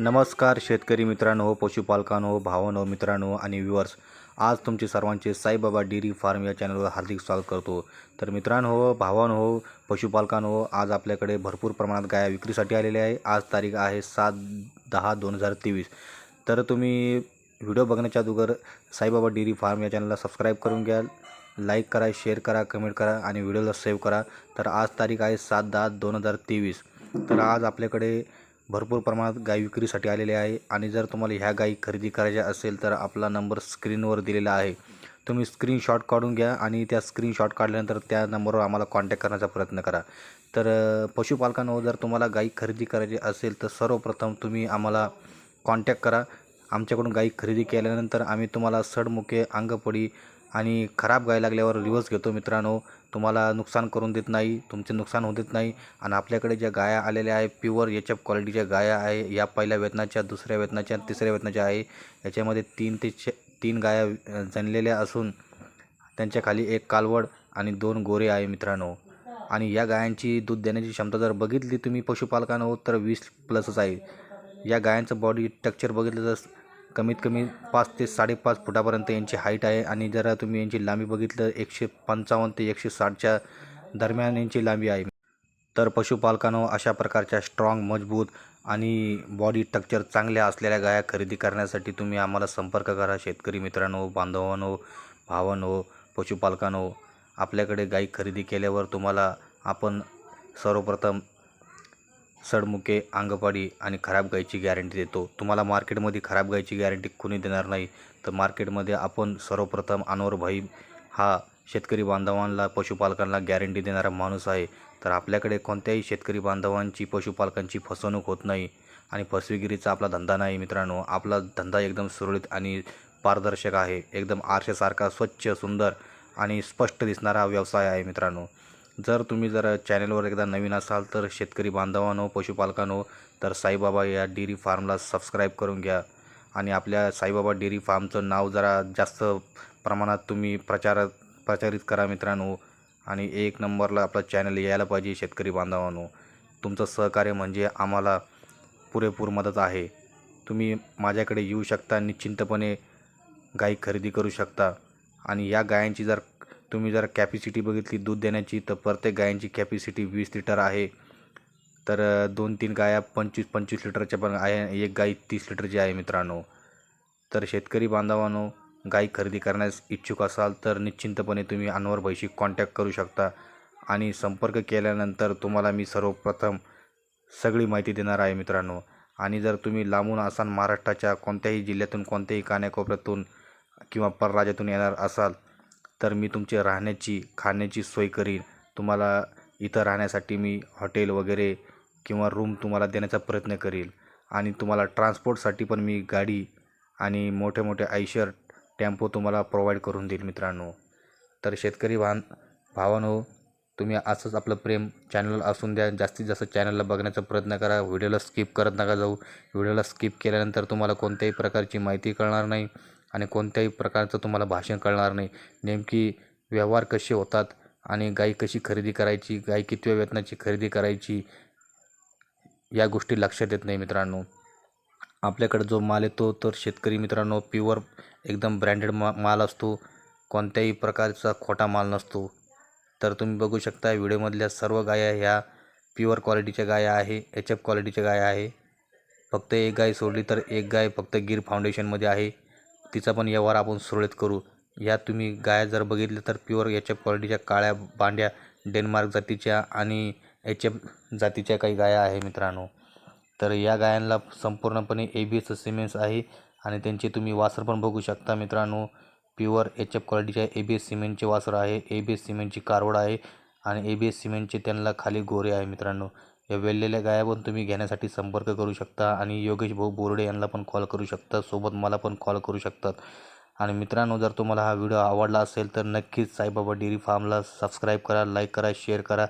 नमस्कार शेतकरी मित्रांनो पशुपालकांनो भावांनो मित्रांनो आणि व्ह्युअर्स आज तुमचे सर्वांचे साईबाबा डेअरी फार्म या चॅनलवर हार्दिक स्वागत करतो. तर मित्रांनो भावांनो पशुपालकांनो आज आपल्याकडे भरपूर प्रमाणात गाया विक्रीसाठी आलेल्या आहे. आज तारीख आहे सात दहा दोन हजार तेवीस. तर तुम्ही व्हिडिओ बघण्याच्या अगोदर साईबाबा डेअरी फार्म या चॅनलला सबस्क्राईब करून घ्याल लाईक करा शेअर करा कमेंट करा आणि व्हिडिओला सेव्ह करा. तर आज तारीख आहे सात दहा दोन हजार तेवीस. तर आज आपल्याकडे भरपूर प्रमाणात गाई विक्रीसाठी आलेले आहे. आणि जर तुम्हाला ह्या गाई खरेदी करायच्या असेल तर आपला नंबर स्क्रीनवर दिलेला आहे. तुम्ही स्क्रीनशॉट काढून घ्या आणि त्या स्क्रीनशॉट काढल्यानंतर त्या नंबरवर आम्हाला कॉन्टॅक्ट करण्याचा प्रयत्न करा. तर पशुपालकांवर जर तुम्हाला गाई खरेदी करायची असेल तर सर्वप्रथम तुम्ही आम्हाला कॉन्टॅक्ट करा. आमच्याकडून गाई खरेदी केल्यानंतर आम्ही तुम्हाला सडमुखे अंगपडी आणि खराब गाय लागल्यावर रिवर्स घेतो मित्रांनो. तुम्हाला नुकसान करून देत नाही तुमचे नुकसान होऊ देत नाही. आणि आपल्याकडे ज्या गाया आलेल्या आहे प्युअर एच एफ क्वालिटीच्या गाया आहे या पहिल्या वेतनाच्या दुसऱ्या वेतनाच्या तिसऱ्या वेतनाच्या आहे. याच्यामध्ये तीन ते चे तीन गाया जणलेल्या असून त्यांच्या खाली एक कालवड आणि दोन गोरे आहे मित्रांनो. आणि या गायांची दूध देण्याची क्षमता जर बघितली तुम्ही पशुपालकांनो तर वीस प्लसच आहे. या गायांचं बॉडी टेक्चर बघितलं तर कमीत कमी पाच ते साडेपाच फुटापर्यंत यांची हाईट आहे. आणि जरा तुम्ही यांची लांबी बघितलं एकशे पंचावन्न ते एकशे साठच्या दरम्यान यांची लांबी आहे. तर पशुपालकांनो अशा प्रकारच्या स्ट्रॉंग मजबूत आणि बॉडी स्ट्रक्चर चांगल्या असलेल्या गाया खरेदी करण्यासाठी तुम्ही आम्हाला संपर्क करा. शेतकरी मित्रांनो बांधवांनो भावांनो पशुपालकांनो आपल्याकडे गाई खरेदी केल्यावर तुम्हाला आपण सर्वप्रथम सडमुके अंगपाडी आणि खराब गाईची गॅरंटी देतो. तुम्हाला मार्केटमध्ये खराब गाईची गॅरंटी कोणी देणार नाही. तर मार्केटमध्ये आपण सर्वप्रथम अनवर भाई हा शेतकरी बांधवांना पशुपालकांना गॅरंटी देणारा माणूस आहे. तर आपल्याकडे कोणत्याही शेतकरी बांधवांची पशुपालकांची फसवणूक होत नाही. आणि फसवेगिरीचा आपला धंदा नाही मित्रांनो. आपला धंदा एकदम सुरळीत आणि पारदर्शक आहे. एकदम आरशासारखा स्वच्छ सुंदर आणि स्पष्ट दिसणारा व्यवसाय आहे मित्रांनो. जर तुम्ही जर चॅनलवर एकदा नवीन असाल तर शेतकरी बांधवांनो पशुपालकांनो तर साईबाबा या डेअरी फार्मला सबस्क्राईब करून घ्या. आणि आपल्या साईबाबा डेअरी फार्मचं नाव जरा जास्त प्रमाणात तुम्ही प्रचार प्रचारित करा मित्रांनो. आणि एक नंबरला आपलं चॅनल यायला पाहिजे शेतकरी बांधवांनो. तुमचं सहकार्य म्हणजे आम्हाला पुरेपूर मदत आहे. तुम्ही माझ्याकडे येऊ शकता निश्चिंतपणे गाई खरेदी करू शकता. आणि या गायांची जर तुम्ही जर कॅपॅसिटी बघितली दूध देण्याची तर प्रत्येक गायांची कॅपॅसिटी वीस लिटर आहे. तर दोन तीन गाया पंचवीस पंचवीस लिटरच्या पण आहे एक गाई तीस लिटरची आहे मित्रांनो. तर शेतकरी बांधवांनो गाई खरेदी करण्यास इच्छुक असाल तर निश्चिंतपणे तुम्ही अनवर भाईशी कॉन्टॅक्ट करू शकता. आणि संपर्क केल्यानंतर तुम्हाला मी सर्वप्रथम सगळी माहिती देणार आहे मित्रांनो. आणि जर तुम्ही लांबून असाल महाराष्ट्राच्या कोणत्याही जिल्ह्यातून कोणत्याही कान्याकोपऱ्यातून किंवा परराज्यातून येणार असाल तर मी तुमची राहण्याची खाण्याची सोय करीन. तुम्हाला इथं राहण्यासाठी मी हॉटेल वगैरे किंवा रूम तुम्हाला देण्याचा प्रयत्न करील आणि तुम्हाला ट्रान्सपोर्टसाठी पण मी गाडी आणि मोठे मोठे आयशर टेम्पो तुम्हाला प्रोव्हाइड करून देईल मित्रांनो. तर शेतकरी भान भावानो तुम्ही असंच आपलं प्रेम चॅनल असून द्या. जास्तीत जास्त चॅनलला बघण्याचा प्रयत्न करा. व्हिडिओला स्किप करत नका जाऊ. व्हिडिओला स्किप केल्यानंतर तुम्हाला कोणत्याही प्रकारची माहिती कळणार नाही. आणि कोणत्याही प्रकारचं तुम्हाला भाषण कळणार नाही. नेमकी व्यवहार कसे होतात आणि गाई कशी खरेदी करायची गाई कितव्या वेतनाची खरेदी करायची या गोष्टी लक्षात येत नाही मित्रांनो. आपल्याकडे जो माल येतो तर शेतकरी मित्रांनो प्युअर एकदम ब्रँडेड मा माल असतो. कोणत्याही प्रकारचा खोटा माल नसतो. तर तुम्ही बघू शकता व्हिडिओमधल्या सर्व गाया ह्या प्युअर क्वालिटीच्या गाया आहे एच एफ क्वालिटीच्या गाया आहे. फक्त एक गाय सोडली तर एक गाय फक्त गिर फाउंडेशनमध्ये आहे. तिचा पण व्यवहार आपण सुरळीत करू. या तुम्ही गाया जर बघितल्या तर प्युअर एच एफ क्वालिटीच्या काळ्या बांड्या डेन्मार्क जातीच्या आणि एच एफ जातीच्या काही गाया आहे मित्रांनो. तर या गायांना संपूर्णपणे ए बी एस सिमेंट्स आहे आणि त्यांचे तुम्ही वासर पण बघू शकता मित्रांनो. प्युअर एच एफ क्वालिटीच्या ए बी एस सिमेंटचे वासर आहे ए बी एस सिमेंटची कारवड आहे आणि ए बी एस सिमेंटचे त्यांना खाली गोरे आहे मित्रांनो. या वेळलेल्या गाया पण तुम्ही घेण्यासाठी संपर्क करू शकता आणि योगेश भाऊ बोर्डे यांना पण कॉल करू शकता. सोबत मला पण कॉल करू शकतात. आणि मित्रांनो जर तुम्हाला हा व्हिडिओ आवडला असेल तर नक्कीच साईबाबा डेअरी फार्मला सबस्क्राईब करा लाईक करा शेअर करा.